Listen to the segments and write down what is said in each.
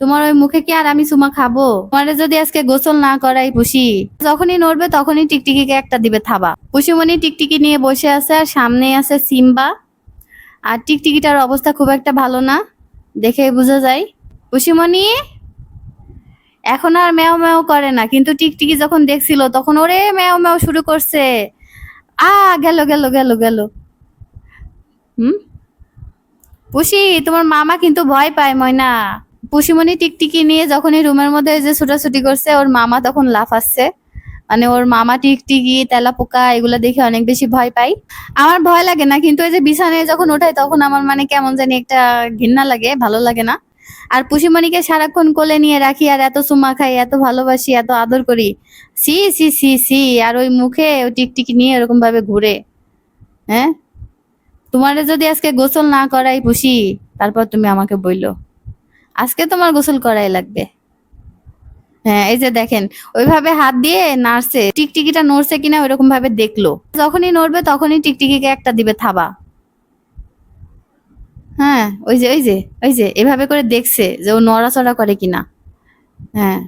তোমার ওই মুখে কি আর আমি সুমা খাব? তোমারে যদি আজকে গোসল না করাই পুষি। যখনই নড়বে তখনই টিকটিকিকে একটা দিবে থাবা। পুষিমণি টিকটিকি নিয়ে বসে আছে আর সামনে আছে সিম্বা। আর টিকটিকিটার অবস্থা খুব একটা ভালো না দেখে বোঝা যায়। পুষিমণি, এখন আর ম্যাও ম্যাও করে না, কিন্তু টিকটিকি যখন দেখছিল তখন ওরে ম্যাও ম্যাও শুরু করছে। আ, গেল গেল গেল গেল। হুম? পুষি, তোমার মামা কিন্তু ভয় পায় ময়না। পুষিমণি টিকটিকি নিয়ে যখনই রুমের মধ্যে যে ছুটাছুটি করছে, ওর মামা তখন লাফাচ্ছে। মানে ওর মামা টিকটিকি তেলা পোকা এগুলো দেখে অনেক বেশি ভয় পাই। আমার ভয় লাগে না, কিন্তু ওই যে বিছানায় যখন ওঠাই তখন আমার মানে কেমন জানি একটা ঘৃণা লাগে, ভালো লাগে না। আর পুষিমণিকে সারাক্ষণ কোলে নিয়ে রাখি, আর এত সুমা খাই, এত ভালোবাসি, এত আদর করি। সি সি সি সি, আর ওই মুখে ও টিকটিকি নিয়ে এরকম ভাবে ঘুরে। হ্যাঁ? তোমারে যদি আজকে গোসল না করাই পুষি, তারপর তুমি আমাকে বইলো। আজকে তোমার গোসল করাই লাগবে। হ্যাঁ এই যে দেখেন, ওইভাবে হাত দিয়ে নাড়ছে, টিকটিকিটা নড়ছে কিনা ওইরকম ভাবে দেখল। যখনই নড়বে তখনই টিকটিকিকে একটা দিবে থাবা। হ্যাঁ ওই যে ওই যে ওই যে, এভাবে করে দেখছে যে ও নড়াচড়া করে কিনা। হ্যাঁ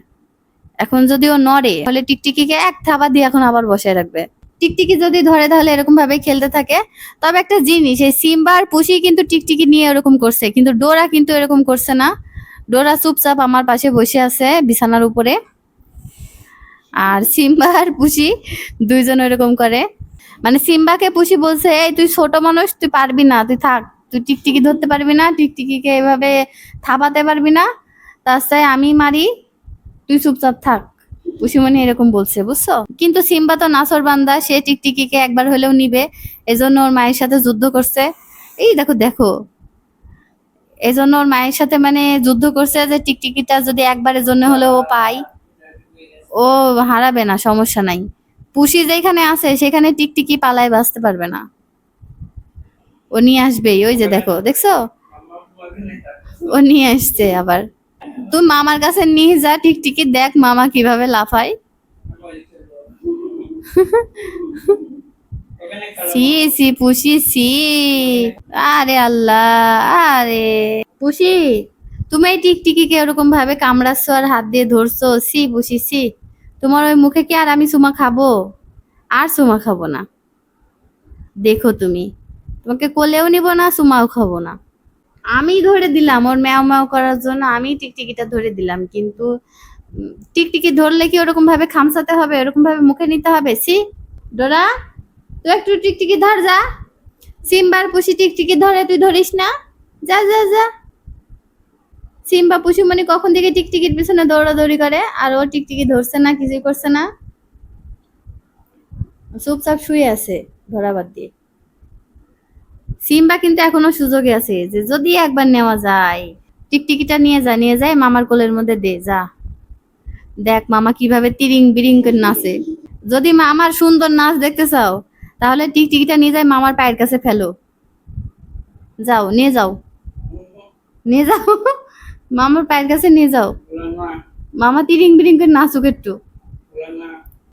এখন যদি ও নড়ে, তাহলে টিকটিকিকে এক থাবা দিয়ে এখন আবার বসায় রাখবে। টিকটিকি যদি ধরে তাহলে এরকম ভাবে খেলতে থাকে। তবে একটা জিনিস, এই সিম্বার পুষি কিন্তু টিকটিকি নিয়ে এরকম করছে, কিন্তু ডোরা কিন্তু এরকম করছে না। ডোরা চুপচাপ আমার পাশে বসে আছে বিছানার উপরে। আর সিম্বা আর পুষি দুইজন এরকম করে। মানে সিম্বাকে পুষি বলছে, এই, তুই ছোট মানুষ, তুই পারবি না, তুই থাক। তুই টিকটিকি ধরতে পারবি না, টিকটিকিকে এভাবে থাবাতে পারবি না। তাছাড়া আমি মারি, তুই চুপচাপ থাক। পুষিমণি এরকম বলছে, বুঝছ? কিন্তু সিম্বা তো নাসর বান্দা, সে টিকটিকিকে একবার হলেও নিবে। এজন্য ওর মায়ের সাথে যুদ্ধ করছে। এই দেখো দেখো। এজন্য ওর মায়ের সাথে মানে যুদ্ধ করছে যে টিকটিকিটা যদি একবারের জন্য হলেও ও পাই ও হারাবে না, সমস্যা নাই। পুষি যেখানে আছে, সেখানে টিকটিকি পালায় বাঁচতে পারবে না। ও নিয়ে আসবেই, ওই যে দেখো, দেখছ? ও নিয়ে আসছে আবার। তুই মামার কাছে নিয়ে যা, টিকটিকি দেখ মামা কীভাবে লাফায়। সি সি, পুষি, সি। আরে আল্লাহ, আরে। পুষি, তুমি এই টিকটিকিকে ওরকম ভাবে কামড়াচ্ছ আর হাত দিয়ে ধরছো? সি, পুষি, সি। তোমার ওই মুখে কি আর আমি সুমা খাব? আর সুমা খাব না। দেখো তুমি, তোমাকে কোলেও নিব না সুমাও খাব না। আমি ধরে দিলাম ওর ম্যাও ম্যাও করার জন্য, আমি টিকটিকিটা ধরে দিলাম। কিন্তু টিকটিকি ধরলে কি ওরকম ভাবে খামসাতে হবে? ওরকম ভাবে মুখে নিতে হবে? সি, ডোরা। তুই একটু টিকটিকি ধর যা। সিম্বার পুষি টিকটিকি ধরে, তুই ধরিস না। যা যা যা। সিম্বা পুষি মানে কখন থেকে টিকটিকির পিছনে দৌড়াদৌড়ি করে? আর ও টিকটিকি ধরছে না, কিছুই করছে না। চুপচাপ শুয়ে আছে ধরা বাদ দিয়ে। সিম্বা কিন্তু এখনও সুযোগে আছে যে যদি একবার নেওয়া যায়, টিকটিকিটা নিয়ে যা, নিয়ে যায় মামার কোলের মধ্যে দে, যা। দেখ মামা কীভাবে তিরিং বিরিং করে নাচে। যদি মামার সুন্দর নাচ দেখতে চাও তাহলে টিকটিকিটা নিয়ে যায় মামার পায়ের কাছে ফেলো। যাও, নিয়ে যাও। নিয়ে যাও। মামার পায়ের কাছে নিয়ে যাও। মামা তিরিং বিরিং করে নাচুক একটু।